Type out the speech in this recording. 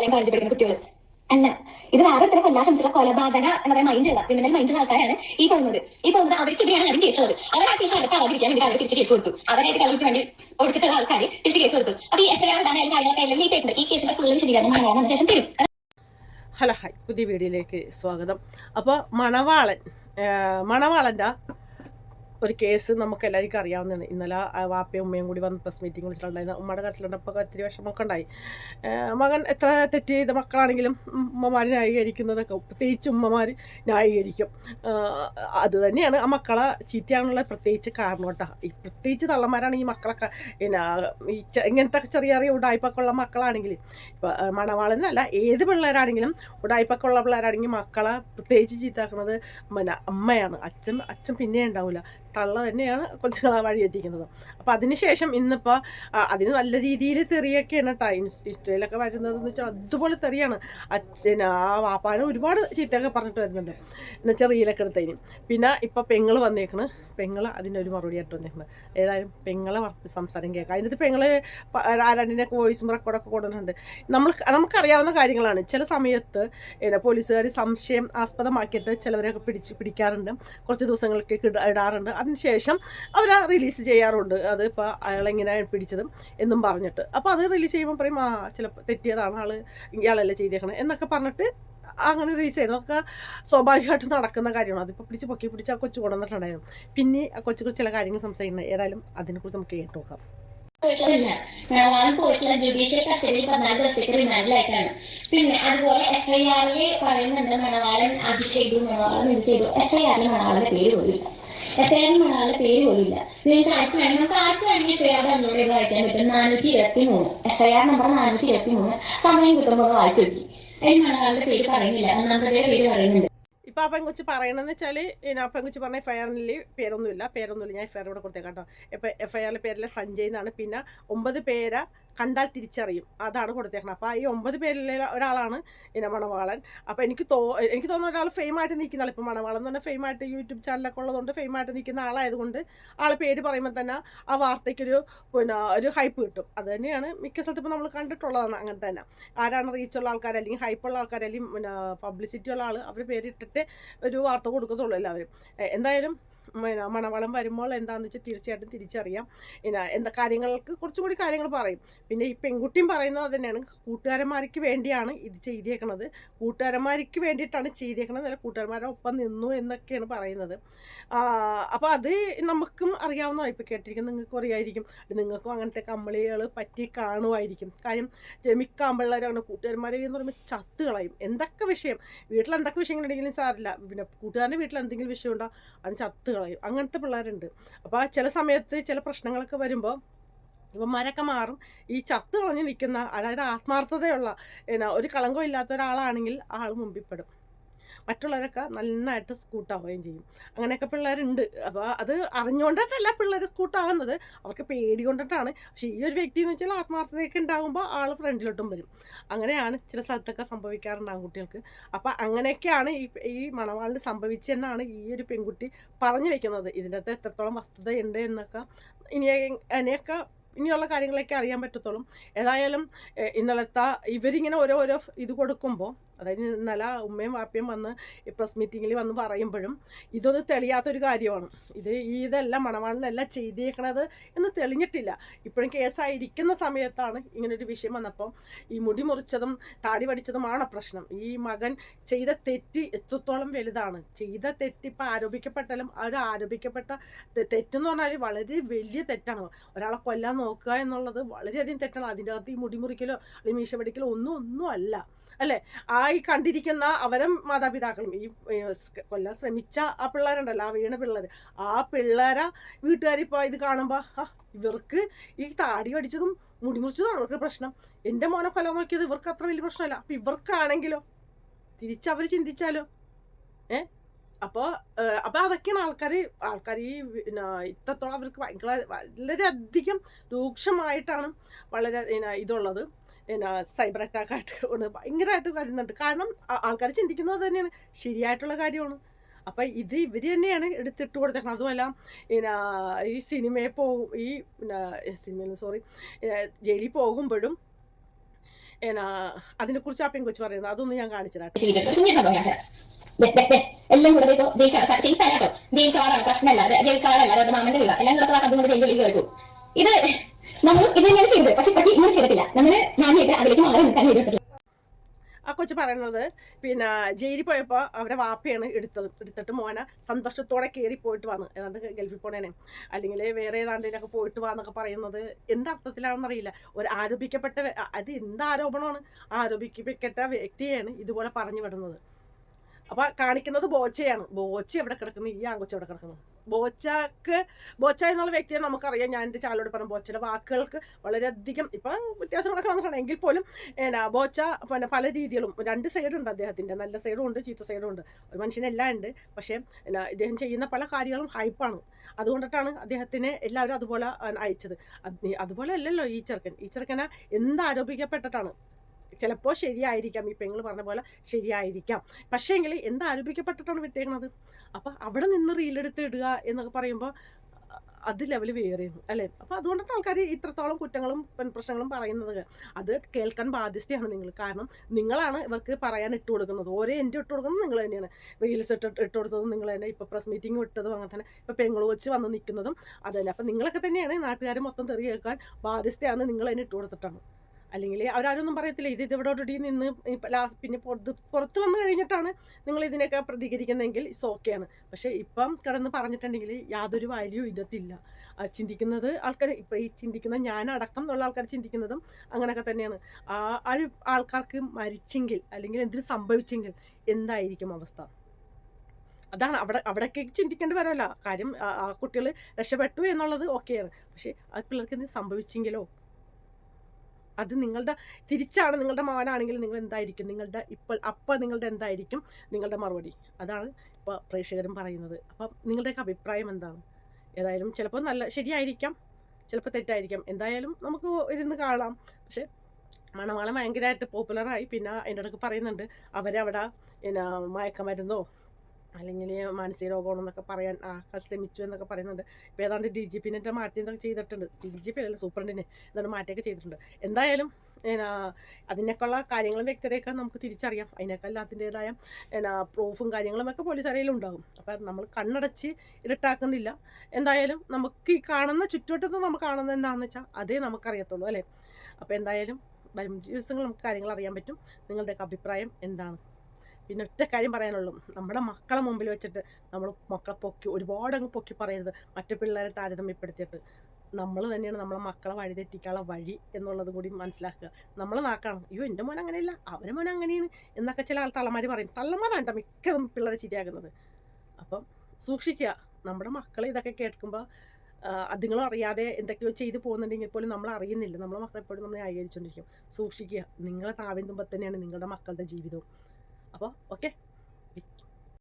അല്ലെങ്കിൽ കോളേജിൽ പഠിക്കുന്ന കുട്ടികൾ. അല്ല ഇത് വേറെ ഇത്ര കൊല്ലാ ശ്രമിച്ചുള്ള കൊലപാതക എന്ന് പറയുന്ന മൈൻഡുള്ള ക്രിമിനൽ മൈൻഡുള്ള ആൾക്കാരാണ് ഈ പോകുന്നത്. ഈ പോകുന്നത് അവർക്കെതിരെയാണ് അതിന് കേസുള്ളത് അവർ ആ കേസ് അടുത്താവാതിരിക്കാൻ വേണ്ടി അവർ തിരിച്ച് കേസ് കൊടുത്തു. അവരായിട്ട് കളവിക്ക് വേണ്ടി കൊടുത്തിട്ടുള്ള ആൾക്കാർ തിരിച്ച് കേസ് കൊടുത്തു. അപ്പൊ ഈ ആർ ഇടാനായാലും കാര്യങ്ങളൊക്കെ ഈ കേസുണ്ട് ഈ കേസിന്റെ ഫുള്ള് വിശദീകരണം മലയാളം ശേഷം തരും. Hello hi. പുതിയ വീഡിയോയിലേക്ക് സ്വാഗതം. അപ്പോൾ മണവാളൻ മണവാളന്റെ ഒരു കേസ് നമുക്ക് എല്ലാവർക്കും അറിയാവുന്നതാണ്. ഇന്നലെ വാപ്പയും ഉമ്മയും കൂടി വന്ന് പ്രസ് മീറ്റിംഗ് വിളിച്ചിട്ടുണ്ടായിരുന്നു. ഉമ്മയുടെ കരച്ചിലുണ്ടപ്പോൾ ഒത്തിരി വിഷമമൊക്കെ ഉണ്ടായി മകൻ എത്ര തെറ്റ് ചെയ്ത മക്കളാണെങ്കിലും ഉമ്മമാർ ന്യായീകരിക്കുന്നതൊക്കെ പ്രത്യേകിച്ച് ഉമ്മമാർ ന്യായീകരിക്കും. അത് തന്നെയാണ്. ആ മക്കളെ ചീത്തയാണുള്ള പ്രത്യേകിച്ച് കാരണം കേട്ടോ. ഈ പ്രത്യേകിച്ച് തള്ളന്മാരാണ് ഈ മക്കളൊക്കെ. പിന്നെ ഈ ഇങ്ങനത്തെ ചെറിയ ചെറിയ ഉടായ്പൊക്കെ ഉള്ള മക്കളാണെങ്കിൽ ഇപ്പോൾ മണവാളെന്നല്ല ഏത് പിള്ളേരാണെങ്കിലും ഉടായ്പൊക്കെ ഉള്ള പിള്ളേരാണെങ്കിൽ മക്കളെ പ്രത്യേകിച്ച് ചീത്താക്കുന്നത് പിന്നെ അമ്മയാണ്. അച്ഛൻ അച്ഛൻ പിന്നെ ഉണ്ടാവില്ല. തള്ള തന്നെയാണ് കൊച്ചുങ്ങളെ വഴി എത്തിക്കുന്നത്. അപ്പോൾ അതിനുശേഷം ഇന്നിപ്പോൾ അതിന് നല്ല രീതിയിൽ തെറിയൊക്കെയാണ് കേട്ടോ ഇൻസ്റ്റയിലൊക്കെ വരുന്നതെന്ന് വെച്ചാൽ അതുപോലെ തെറിയാണ്. അച്ഛൻ ആ വാപ്പാനും ഒരുപാട് ചീത്തയൊക്കെ പറഞ്ഞിട്ട് വരുന്നുണ്ട്. എന്നുവെച്ചാൽ റീലൊക്കെ എടുത്തതിന്. പിന്നെ ഇപ്പോൾ പെങ്ങൾ വന്നേക്കണ്. പെങ്ങൾ അതിനൊരു മറുപടി ആയിട്ട് വന്നേക്കണ്. ഏതായാലും പെങ്ങളെ സംസാരം കേൾക്കാം. അതിനകത്ത് പെങ്ങൾ ആരാണ്ടിനെ വോയിസും റെക്കോർഡൊക്കെ കൊടുക്കുന്നുണ്ട് നമ്മൾ നമുക്കറിയാവുന്ന കാര്യങ്ങളാണ്. ചില സമയത്ത് പോലീസുകാർ സംശയം ആസ്പദമാക്കിയിട്ട് ചിലവരെയൊക്കെ പിടിച്ച് പിടിക്കാറുണ്ട്. കുറച്ച് ദിവസങ്ങളൊക്കെ ഇടാറുണ്ട്. അതിനുശേഷം അവർ റിലീസ് ചെയ്യാറുണ്ട്. അത് ഇപ്പോൾ അയാളെങ്ങനെ പിടിച്ചതും എന്നും പറഞ്ഞിട്ട്. അപ്പോൾ അത് റിലീസ് ചെയ്യുമ്പോൾ പറയും ആ ചിലപ്പോൾ തെറ്റിയതാണ്. ആൾ ഇയാളല്ലേ ചെയ്തേക്കണം. എന്നൊക്കെ പറഞ്ഞിട്ട് അങ്ങനെ റിലീസ് ചെയ്യുന്നത്. അതൊക്കെ സ്വാഭാവികമായിട്ട് നടക്കുന്ന കാര്യമാണ്. അതിപ്പോൾ പിടിച്ച് പൊക്കി പിടിച്ച് ആ കൊച്ചു കൊണ്ടുവന്നിട്ടുണ്ടായിരുന്നു. പിന്നെ ആ കൊച്ചു ചില കാര്യങ്ങൾ സംസാരിക്കുന്നത് ഏതായാലും അതിനെക്കുറിച്ച് നമുക്ക് കേട്ട് നോക്കാം. പിന്നെ അതുപോലെ എഫ് ഐ ആറിൽ പറയുന്നുണ്ട് മണവാളൻ അത് ചെയ്തു? മണവാളൻ എഫ് ഐ ആറിൽ പേര് പോലില്ല എഫ് ഐ പേര് പോലില്ല നിങ്ങൾക്ക് ആർക്ക് വേണമെങ്കിൽ നമുക്ക് ആർക്ക് വേണമെങ്കിൽ പേര് ഐ ഇത് വായിക്കാൻ പറ്റും? നാനൂറ്റി ഇരുപത്തി മൂന്ന് എഫ് ഐ ആർ നമ്പർ നാനൂറ്റി ഇരുപത്തി മൂന്ന് സമയം കിട്ടുമ്പോൾ വായിച്ചു നോക്കി. അതിൽ മണവാളന്റെ പേര് പറയുന്നില്ല. ഒന്നാമത്തെ പേര് പറയുന്നുണ്ട്. ഇപ്പൊ ആ പെങ്കുച്ച് പറയണമെന്ന് വെച്ചാൽ ആ പെങ്കുച്ച് പറഞ്ഞ എഫ് ആറിൽ പേരൊന്നുമില്ല. പേരൊന്നുമില്ല. ഞാൻ എഫ് ആർ ഇവിടെ കൊടുത്തേക്കാം കേട്ടോ. ഇപ്പം എഫ് ഐ ആറിലെ പേരിലെ സഞ്ജയ് എന്നാണ്. പിന്നെ ഒമ്പത് പേരെ കണ്ടാൽ തിരിച്ചറിയും. അതാണ് കൊടുത്തേക്കണം അപ്പോൾ ഈ ഒമ്പത് പേരിലെ ഒരാളാണ് പിന്നെ മണവാളൻ. അപ്പോൾ എനിക്ക് തോ എനിക്ക് തോന്നുന്ന ഒരാൾ ഫെയിമായിട്ട് നിൽക്കുന്ന ആൾ ഇപ്പോൾ മണവാളൻ എന്ന് പറഞ്ഞാൽ ഫെയിമായിട്ട് യൂട്യൂബ് ചാനലൊക്കെ ഉള്ളതുകൊണ്ട് ഫെയിമായിട്ട് നിൽക്കുന്ന ആളായതുകൊണ്ട് ആളെ പേര് പറയുമ്പോൾ തന്നെ ആ വാർത്തയ്ക്കൊരു പിന്നെ ഒരു ഹൈപ്പ് കിട്ടും. അത് തന്നെയാണ് മിക്ക സ്ഥലത്തും ഇപ്പോൾ നമ്മൾ കണ്ടിട്ടുള്ളതാണ് അങ്ങനെ തന്നെ. ആരാണ് റീച്ചുള്ള ആൾക്കാർ അല്ലെങ്കിൽ ഹൈപ്പുള്ള ആൾക്കാർ അല്ലെങ്കിൽ പിന്നെ പബ്ലിസിറ്റി ഉള്ള ആൾ അവർ പേരിട്ടിട്ട് ഒരു വാർത്ത കൊടുക്കത്തുള്ളൂ എല്ലാവരും. എന്തായാലും പിന്നെ മണവളം വരുമ്പോൾ എന്താണെന്ന് വെച്ചാൽ തീർച്ചയായിട്ടും തിരിച്ചറിയാം. പിന്നെ എന്താ കാര്യങ്ങൾക്ക് കുറച്ചും കൂടി കാര്യങ്ങൾ പറയും. പിന്നെ ഈ പെൺകുട്ടിയും പറയുന്നത് തന്നെയാണ് കൂട്ടുകാരന്മാർക്ക് വേണ്ടിയാണ് ഇത് ചെയ്തേക്കണത്. കൂട്ടുകാരന്മാർക്ക് വേണ്ടിയിട്ടാണ് ചെയ്തേക്കണത്. അല്ല കൂട്ടുകാരന്മാരുടെ ഒപ്പം നിന്നു എന്നൊക്കെയാണ് പറയുന്നത്. അപ്പോൾ അത് നമുക്കും അറിയാവുന്ന ഇപ്പോൾ കേട്ടിരിക്കും നിങ്ങൾക്കും അറിയായിരിക്കും. നിങ്ങൾക്കും അങ്ങനത്തെ കമ്പിളികൾ പറ്റി കാണുമായിരിക്കും. കാര്യം മിക്ക ആമ്പിള്ളേരാണ് കൂട്ടുകാരന്മാരെ എന്ന് പറയുമ്പോൾ ചത്ത് കളയും. എന്തൊക്കെ വിഷയം? വീട്ടിൽ എന്തൊക്കെ വിഷയങ്ങളുണ്ടെങ്കിലും സാറില്ല പിന്നെ കൂട്ടുകാരന്റെ വീട്ടിൽ എന്തെങ്കിലും വിഷയം ഉണ്ടോ? അത് ചത്ത് കളയും അങ്ങനത്തെ പിള്ളേരുണ്ട്. അപ്പോൾ ചില സമയത്ത് ചില പ്രശ്നങ്ങളൊക്കെ വരുമ്പോൾ ഇവന്മാരൊക്കെ മാറും. ഈ ചത്ത് കളഞ്ഞ് നിൽക്കുന്ന അതായത് ആത്മാർത്ഥതയുള്ള എന്നാ ഒരു കളങ്കം ഇല്ലാത്ത ഒരാളാണെങ്കിൽ ആൾ മുമ്പിൽ പെടും. മറ്റുള്ളവരൊക്കെ നന്നായിട്ട് സ്കൂട്ടാവുകയും ചെയ്യും. അങ്ങനെയൊക്കെ പിള്ളേരുണ്ട്. അപ്പോൾ അത് അറിഞ്ഞുകൊണ്ടിട്ടല്ല പിള്ളേർ സ്കൂട്ടാകുന്നത്. അവർക്ക് പേടി കൊണ്ടിട്ടാണ്. പക്ഷേ ഈ ഒരു വ്യക്തി എന്ന് വെച്ചാൽ ആത്മാർത്ഥതയൊക്കെ ഉണ്ടാകുമ്പോൾ ആൾ ഫ്രണ്ടിലോട്ടും വരും. അങ്ങനെയാണ് ചില സ്ഥലത്തൊക്കെ സംഭവിക്കാറുണ്ട് കുട്ടികൾക്ക് അപ്പോൾ അങ്ങനെയൊക്കെയാണ് ഈ ഈ മണവാളിന് സംഭവിച്ചെന്നാണ് ഈ ഒരു പെൺകുട്ടി പറഞ്ഞു വെക്കുന്നത്. ഇതിന്റെ അകത്ത് എത്രത്തോളം വസ്തുതയുണ്ട് എന്നൊക്കെ ഇനി അതിനെയൊക്കെ ഇനിയുള്ള കാര്യങ്ങളൊക്കെ അറിയാൻ പറ്റത്തുള്ളൂ. ഏതായാലും ഇന്നലത്തെ ഇവരിങ്ങനെ ഓരോ ഓരോ ഇത് കൊടുക്കുമ്പോൾ അതായത് ഇന്നലെ ഉമ്മയും വാപ്പയും വന്ന് ഈ പ്രസ് മീറ്റിങ്ങിൽ വന്ന് പറയുമ്പോഴും ഇതൊന്നും തെളിയാത്തൊരു കാര്യമാണ്. ഇത് ഇതെല്ലാം മണവാളിനെല്ലാം ചെയ്തേക്കണത് എന്ന് തെളിഞ്ഞിട്ടില്ല. ഇപ്പോഴും കേസായിരിക്കുന്ന സമയത്താണ് ഇങ്ങനൊരു വിഷയം വന്നപ്പം ഈ മുടി മുറിച്ചതും താടി പഠിച്ചതുമാണ് പ്രശ്നം. ഈ മകൻ ചെയ്ത തെറ്റ് എത്രത്തോളം വലുതാണ്. ചെയ്ത തെറ്റ് ഇപ്പം ആരോപിക്കപ്പെട്ടാലും ഒരു ആരോപിക്കപ്പെട്ട തെറ്റെന്ന് പറഞ്ഞാൽ വളരെ വലിയ തെറ്റാണ്. ഒരാളെ കൊല്ലാൻ നോക്കുക എന്നുള്ളത് വളരെയധികം തെറ്റാണ്. അതിന്റെ അകത്ത് ഈ മുടി മുറിക്കലോ അല്ലെങ്കിൽ മീശ പഠിക്കലോ ഒന്നും ഒന്നും അല്ല. അല്ലേ? ആ ഈ കണ്ടിരിക്കുന്ന അവരും മാതാപിതാക്കളും. ഈ കൊല്ലാൻ ശ്രമിച്ച ആ പിള്ളേരുണ്ടല്ലോ ആ വീണ പിള്ളേർ ആ പിള്ളേരെ വീട്ടുകാരിപ്പോൾ ഇത് കാണുമ്പോൾ ഇവർക്ക് ഈ താടി അടിച്ചതും മുടിമുറിച്ചതും അവർക്ക് പ്രശ്നം? എന്റെ മോനെ കൊല്ലാൻ നോക്കിയത് ഇവർക്ക് അത്ര വലിയ പ്രശ്നമല്ല. അപ്പം ഇവർക്കാണെങ്കിലോ? തിരിച്ചവർ ചിന്തിച്ചാലോ? ഏ? അപ്പോൾ അപ്പോൾ അതൊക്കെയാണ് ആൾക്കാർ ആൾക്കാർ ഈ ഇത്രത്തോളം അവർക്ക് ഭയങ്കര വളരെയധികം രൂക്ഷമായിട്ടാണ് വളരെ ഇതുള്ളത്. പിന്നെ സൈബർ അറ്റാക്കായിട്ട് കൊണ്ട് ഭയങ്കരമായിട്ട് വരുന്നുണ്ട് കാരണം ആൾക്കാർ ചിന്തിക്കുന്നത് തന്നെയാണ്. ശരിയായിട്ടുള്ള കാര്യമാണ്. അപ്പം ഇത് ഇവർ തന്നെയാണ് എടുത്തിട്ട് കൊടുത്തേക്കണം അതുമല്ല പിന്നെ ഈ സിനിമയിൽ പോകും ഈ പിന്നെ സിനിമയിൽ സോറി ജയിലിൽ പോകുമ്പോഴും എന്നാ അതിനെക്കുറിച്ച് ആ പെൺകൊച്ച് പറയുന്നത് അതൊന്നും ഞാൻ കാണിച്ചു തരാം ചെയ്തിട്ട് കുഞ്ഞു സംഭവമാണ് ദേ, ദേ, ദേ, എല്ലാം കൂടെ ജയിൽ ജയിക്കാറാണ് പ്രശ്നമല്ല. ജയിക്കാറല്ല മാമന്റെ വീട്. എല്ലാം കൂടെ ജയിലിൽ കേൾക്കും. ഇത് പക്ഷെ നമ്മൾ അതിലേക്ക് ആ കൊച്ചു പറയുന്നത് പിന്നെ ജയിലിൽ പോയപ്പോൾ അവരെ വാപ്പയാണ് എടുത്തത്. എടുത്തിട്ട് മോനെ സന്തോഷത്തോടെ കയറി പോയിട്ട് വന്ന്. ഏതാണ്ട് ഗൾഫിൽ പോണേനെ. അല്ലെങ്കിൽ വേറെ ഏതാണ്ട് ഇതിനൊക്കെ പോയിട്ട് വാന്നൊക്കെ പറയുന്നത് എന്തർത്ഥത്തിലാണെന്നറിയില്ല. ഒരു ആരോപിക്കപ്പെട്ട അത് എന്ത് ആരോപണമാണ്? ആരോപിക്കപ്പെട്ട വ്യക്തിയാണ് ഇതുപോലെ പറഞ്ഞു വിടുന്നത്. അപ്പൊ കാണിക്കുന്നത് ബോച്ചയാണ്. ബോച്ച എവിടെ കിടക്കുന്നു? ഈ ആങ്കൊച്ച എവിടെ കിടക്കുന്നു? ബോച്ചക്ക് ബോച്ച എന്നുള്ള വ്യക്തിയെ നമുക്കറിയാം. ഞാൻ എന്റെ ചാനലോട് പറഞ്ഞു ബോച്ചയുടെ വാക്കുകൾക്ക് വളരെയധികം ഇപ്പം വ്യത്യാസങ്ങളൊക്കെ വന്നിട്ടുണ്ട്. എങ്കിൽ പോലും എന്നാ ബോച്ച പിന്നെ പല രീതികളും രണ്ട് സൈഡുണ്ട് അദ്ദേഹത്തിന്റെ. നല്ല സൈഡും ഉണ്ട് ചീത്ത സൈഡും ഉണ്ട്. ഒരു മനുഷ്യനെല്ലാം ഉണ്ട്. പക്ഷേ എന്നാ ഇദ്ദേഹം ചെയ്യുന്ന പല കാര്യങ്ങളും ഹൈപ്പാണ് അതുകൊണ്ടിട്ടാണ് അദ്ദേഹത്തിനെ എല്ലാവരും അതുപോലെ അയച്ചത്. അത് അതുപോലെ അല്ലല്ലോ ഈ ചെറുക്കൻ. ഈ ചെറുക്കനെ എന്ത് ആരോപിക്കപ്പെട്ടിട്ടാണ് ചിലപ്പോൾ ശരിയായിരിക്കാം. ഈ പെങ്ങൾ പറഞ്ഞ പോലെ ശരിയായിരിക്കാം. പക്ഷേങ്കിൽ എന്ത് ആരോപിക്കപ്പെട്ടിട്ടാണ് വിട്ടേക്കുന്നത് അപ്പോൾ അവിടെ നിന്ന് റീലെടുത്ത് ഇടുക എന്നൊക്കെ പറയുമ്പോൾ അത് ലെവൽ വേറെയാണ് അല്ലേ? അപ്പോൾ അതുകൊണ്ടാണ് ആൾക്കാർ ഇത്രത്തോളം കുറ്റങ്ങളും പ്രശ്നങ്ങളും പറയുന്നത്. അത് കേൾക്കാൻ ബാധ്യസ്ഥയാണ് നിങ്ങൾ കാരണം നിങ്ങളാണ് ഇവർക്ക് പറയാൻ ഇട്ട് കൊടുക്കുന്നത്. ഓരോ എന്റെ ഇട്ട് കൊടുക്കുന്നത് നിങ്ങൾ തന്നെയാണ്. റീൽസ് ഇട്ട് ഇട്ട് കൊടുത്തതും നിങ്ങൾ തന്നെ. ഇപ്പോൾ പ്രസ് മീറ്റിംഗ് വിട്ടതും അങ്ങനെ തന്നെ. ഇപ്പോൾ പെങ്ങൾ വെച്ച് വന്ന് നിൽക്കുന്നതും അത് തന്നെ. അപ്പം നിങ്ങളൊക്കെ തന്നെയാണ് നാട്ടുകാർ മൊത്തം തെറി കേൾക്കാൻ ബാധ്യസ്ഥയാണ് നിങ്ങൾ തന്നെ ഇട്ട് കൊടുത്തിട്ടാണ്. അല്ലെങ്കിൽ അവരാരൊന്നും പറയത്തില്ല ഇത് ഇതോടുകൂടി നിന്ന് ലാസ്റ്റ് പിന്നെ പുറത്ത് പുറത്ത് വന്നു കഴിഞ്ഞിട്ടാണ് നിങ്ങൾ ഇതിനൊക്കെ പ്രതികരിക്കുന്നതെങ്കിൽ ഇറ്റ്സ് ഓക്കെയാണ് പക്ഷേ ഇപ്പം കിടന്ന് പറഞ്ഞിട്ടുണ്ടെങ്കിൽ യാതൊരു വാല്യൂ ഇതിനകത്തില്ല ചിന്തിക്കുന്നത് ആൾക്കാർ ഇപ്പം ഈ ചിന്തിക്കുന്ന ഞാനടക്കം ഉള്ള ആൾക്കാർ ചിന്തിക്കുന്നതും അങ്ങനെയൊക്കെ തന്നെയാണ്. ആ ഒരു ആൾക്കാർക്ക് മരിച്ചെങ്കിൽ അല്ലെങ്കിൽ എന്തിനു സംഭവിച്ചെങ്കിൽ എന്തായിരിക്കും അവസ്ഥ? അതാണ് അവിടെ അവിടെയൊക്കെ ചിന്തിക്കേണ്ടി വരല്ല. കാര്യം ആ കുട്ടികൾ രക്ഷപ്പെട്ടു എന്നുള്ളത് ഓക്കെയാണ് പക്ഷേ ആ പിള്ളേർക്ക് എന്ത് സംഭവിച്ചെങ്കിലോ അത് നിങ്ങളുടെ തിരിച്ചാണ് നിങ്ങളുടെ മകനാണെങ്കിൽ നിങ്ങൾ എന്തായിരിക്കും? നിങ്ങളുടെ ഇപ്പോൾ അപ്പോൾ നിങ്ങളുടെ എന്തായിരിക്കും? നിങ്ങളുടെ മറുപടി. അതാണ് ഇപ്പോൾ പ്രേക്ഷകരും പറയുന്നത്. അപ്പം നിങ്ങളുടെയൊക്കെ അഭിപ്രായം എന്താണ്? ഏതായാലും ചിലപ്പോൾ നല്ല ശരിയായിരിക്കാം. ചിലപ്പോൾ തെറ്റായിരിക്കാം. എന്തായാലും നമുക്ക് ഇരുന്ന് കാണാം. പക്ഷേ മണമാളം ഭയങ്കരമായിട്ട് പോപ്പുലറായി പിന്നെ അതിന്റെ ഇടയ്ക്ക് പറയുന്നുണ്ട്. അവരവിടെ പിന്നെ മയക്കമരുന്നോ അല്ലെങ്കിൽ മാനസിക രോഗമാണെന്നൊക്കെ പറയാൻ ആ ശ്രമിച്ചു എന്നൊക്കെ പറയുന്നുണ്ട്. ഇപ്പോൾ ഏതാണ്ട് ഡി ജി പിന്നിട്ട് മാറ്റി എന്നൊക്കെ ചെയ്തിട്ടുണ്ട്. ഡി ജി പി അല്ല സൂപ്രണ്ടിനെ എന്താണ് മാറ്റിയൊക്കെ ചെയ്തിട്ടുണ്ട്. എന്തായാലും എന്നാ അതിനൊക്കെയുള്ള കാര്യങ്ങളും വ്യക്തതയൊക്കെ നമുക്ക് തിരിച്ചറിയാം. അതിനേക്കാൾ അതിന്റേതായ എന്നാ പ്രൂഫും കാര്യങ്ങളും ഒക്കെ പോലീസ് അറിയലും ഉണ്ടാകും അപ്പം നമ്മൾ കണ്ണടച്ച് ഇരുട്ടാക്കുന്നില്ല. എന്തായാലും നമുക്ക് ഈ കാണുന്ന ചുറ്റുവട്ടത്ത് നമുക്ക് കാണുന്നത് എന്താണെന്ന് വെച്ചാൽ അതേ നമുക്കറിയത്തുള്ളൂ അല്ലേ? അപ്പോൾ എന്തായാലും വരും ദിവസങ്ങൾ നമുക്ക് കാര്യങ്ങൾ അറിയാൻ പറ്റും. നിങ്ങളുടെയൊക്കെ അഭിപ്രായം എന്താണ്? പിന്നെ ഒറ്റ കാര്യം പറയാനുള്ളൂ. നമ്മുടെ മക്കളെ മുമ്പിൽ വെച്ചിട്ട് നമ്മൾ മക്കളെ പൊക്കി ഒരുപാട് അങ്ങ് പൊക്കി പറയരുത്. മറ്റു പിള്ളേരെ താരതമ്യപ്പെടുത്തിയിട്ട്. നമ്മൾ തന്നെയാണ് നമ്മളെ മക്കളെ വഴി തെറ്റിക്കാനുള്ള വഴി എന്നുള്ളതും കൂടി മനസ്സിലാക്കുക. നമ്മളെ നാക്കാണ്. അയ്യോ എന്റെ മോൻ അങ്ങനെയല്ല. അവരെ മോൻ അങ്ങനെയാണ് എന്നൊക്കെ ചില ആൾ തള്ളമാർ പറയും. തള്ളമാരാണ് കേട്ടോ മിക്കതും പിള്ളേരെ ചിരിയാക്കുന്നത് അപ്പം സൂക്ഷിക്കുക. നമ്മുടെ മക്കൾ ഇതൊക്കെ കേൾക്കുമ്പോൾ അതുങ്ങളും അറിയാതെ എന്തൊക്കെയോ ചെയ്തു പോകുന്നുണ്ടെങ്കിൽ പോലും നമ്മൾ അറിയുന്നില്ല. നമ്മളെ മക്കളെപ്പോഴും നമ്മൾ ന്യായീകരിച്ചുകൊണ്ടിരിക്കും. സൂക്ഷിക്കുക. നിങ്ങളെ താവിൻ തുമ്പത്ത് തന്നെയാണ് നിങ്ങളുടെ മക്കളുടെ ജീവിതവും. അപ്പോൾ ഓക്കെ